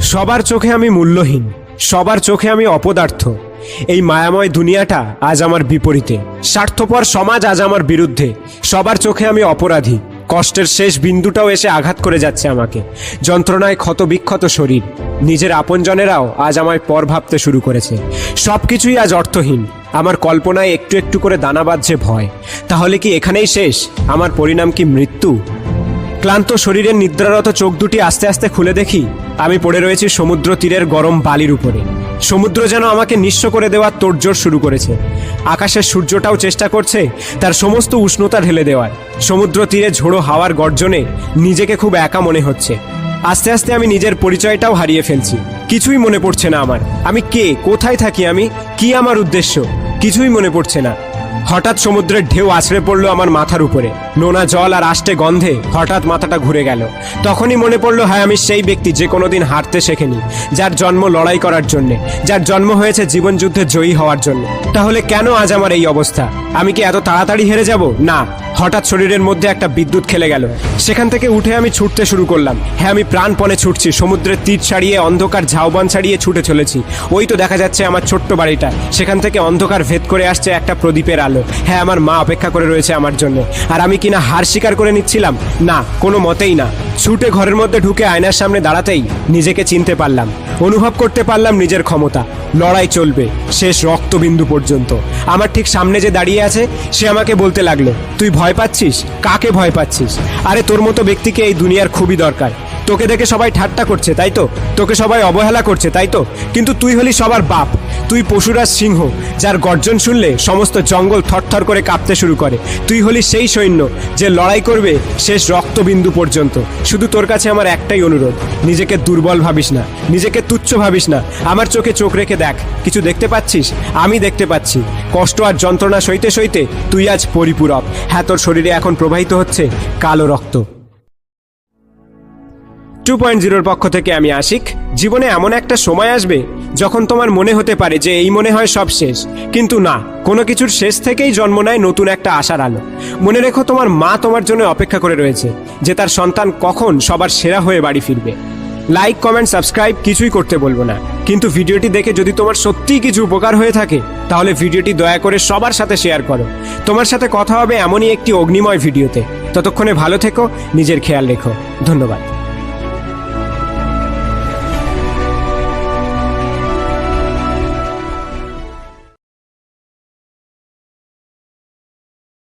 সবার চোখে আমি মূল্যহীন, সবার চোখে আমি অপদার্থ। এই মায়াময় দুনিয়াটা আজ আমার বিপরীতে। স্বার্থপর সমাজ আজ আমার বিরুদ্ধে। সবার চোখে আমি অপরাধী। কষ্টের শেষ বিন্দুটাও এসে আঘাত করে যাচ্ছে আমাকে। যন্ত্রণায় ক্ষত বিক্ষত শরীর। নিজের আপনজনেরাও আজ আমায় পর ভাবতে শুরু করেছে। সব কিছুই আজ অর্থহীন। আমার কল্পনায় একটু একটু করে দানা বাঁধছে ভয়। তাহলে কি এখানেই শেষ? আমার পরিণাম কি মৃত্যু? ক্লান্ত শরীরের নিদ্রারত চোখ দুটি আস্তে আস্তে খুলে দেখি। আমি পড়ে রয়েছি সমুদ্র তীরের গরম বালির উপরে। সমুদ্র যেন আমাকে নিঃস্ব করে দেওয়ার তোড়জোড় শুরু করেছে। আকাশের সূর্যটাও চেষ্টা করছে তার সমস্ত উষ্ণতা ঢেলে দেওয়ার। সমুদ্র তীরে ঝোড়ো হাওয়ার গর্জনে নিজেকে খুব একা মনে হচ্ছে। আস্তে আস্তে আমি নিজের পরিচয়টাও হারিয়ে ফেলছি। কিছুই মনে পড়ছে না আমার। আমি কে? কোথায় থাকি আমি? কি আমার উদ্দেশ্য? কিছুই মনে পড়ছে না। হঠাৎ সমুদ্রের ঢেউ আছড়ে পড়ল আমার মাথার উপরে। নোনা জল আর আষ্টে গন্ধে হঠাৎ মাথাটা ঘুরে গেল। তখনই মনে পড়ল হ্যাঁ আমি সেই ব্যক্তি যে কোনোদিন হারতে শেখেনি, যার জন্ম লড়াই করার জন্যে, যার জন্ম হয়েছে জীবন যুদ্ধে জয়ী হওয়ার জন্য। তাহলে কেন আজ আমার এই অবস্থা? আমি কি এত তাড়াতাড়ি হেরে যাব? না, হঠাৎ শরীরের মধ্যে একটা বিদ্যুৎ খেলে গেল। সেখান থেকে উঠে আমি ছুটতে শুরু করলাম। হ্যাঁ আমি প্রাণপণে ছুটছি, সমুদ্রের তীর ছাড়িয়ে, অন্ধকার ঝাউবান ছাড়িয়ে ছুটে চলেছি। ওই তো দেখা যাচ্ছে আমার ছোট্ট বাড়িটা। সেখান থেকে অন্ধকার ভেদ করে আসছে একটা প্রদীপের আলো। হ্যাঁ আমার মা অপেক্ষা করে রয়েছে আমার জন্য। আর আমি কিনা হার স্বীকার করে নিচ্ছিলাম? না, কোনো মতেই না। ছুটে ঘরের মধ্যে ঢুকে আয়নার সামনে দাঁড়াতেই নিজেকে চিনতে পারলাম। অনুভব করতে পারলাম নিজের ক্ষমতা। লড়াই চলবে, শেষ রক্তবিন্দু পর্যন্ত। আমার ঠিক সামনে যে দাঁড়িয়ে আছে, সে আমাকে বলতে লাগল, তুই ভয় পাচ্ছিস? কাকে ভয় পাচ্ছিস? আরে, তোর মতো ব্যক্তিকে এই দুনিয়ার খুবই দরকার। তোকে দেখে সবাই ঠাট্টা করছে, তাই তো? তোকে সবাই অবহেলা করছে, তাই তো? কিন্তু তুই হলি সবার বাপ। তুই পশুরাজ সিংহ, যার গর্জন শুনলে সমস্ত জঙ্গল থরথর করে কাঁপতে শুরু করে। তুই হলি সেই সৈন্য যে লড়াই করবে শেষ রক্তবিন্দু পর্যন্ত। শুধু তোর কাছে আমার একটাই অনুরোধ, নিজেকে দুর্বল ভাবিস না, নিজেকে তুচ্ছ ভাবিস না। আমার চোখে চোখ রেখে দেখ, কিছু দেখতে পাচ্ছিস? আমি দেখতে পাচ্ছি। কষ্ট আর যন্ত্রণা সইতে সইতে তুই আজ পরিপূরক। হ্যাঁ তোর শরীরে এখন প্রবাহিত হচ্ছে কালো রক্ত। টু পয়েন্ট জিরোর পক্ষ থেকে আমি আশিক। জীবনে এমন একটা সময় আসবে যখন তোমার মনে হতে পারে যে এই মনে হয় সব শেষ। কিন্তু না, কোনো কিছুর শেষ থেকেই জন্ম নেয় নতুন একটা আশার আলো। মনে রেখো তোমার মা তোমার জন্য অপেক্ষা করে রয়েছে, যে তার সন্তান কখন সবার সেরা হয়ে বাড়ি ফিরবে। লাইক কমেন্ট সাবস্ক্রাইব কিছুই করতে বলব না। কিন্তু ভিডিওটি দেখে যদি তোমার সত্যিই কিছু উপকার হয়ে থাকে, তাহলে ভিডিওটি দয়া করে সবার সাথে শেয়ার করো। তোমার সাথে কথা হবে এমনই একটি অগ্নিময় ভিডিওতে। ততক্ষণে ভালো থেকো, নিজের খেয়াল রেখো। ধন্যবাদ।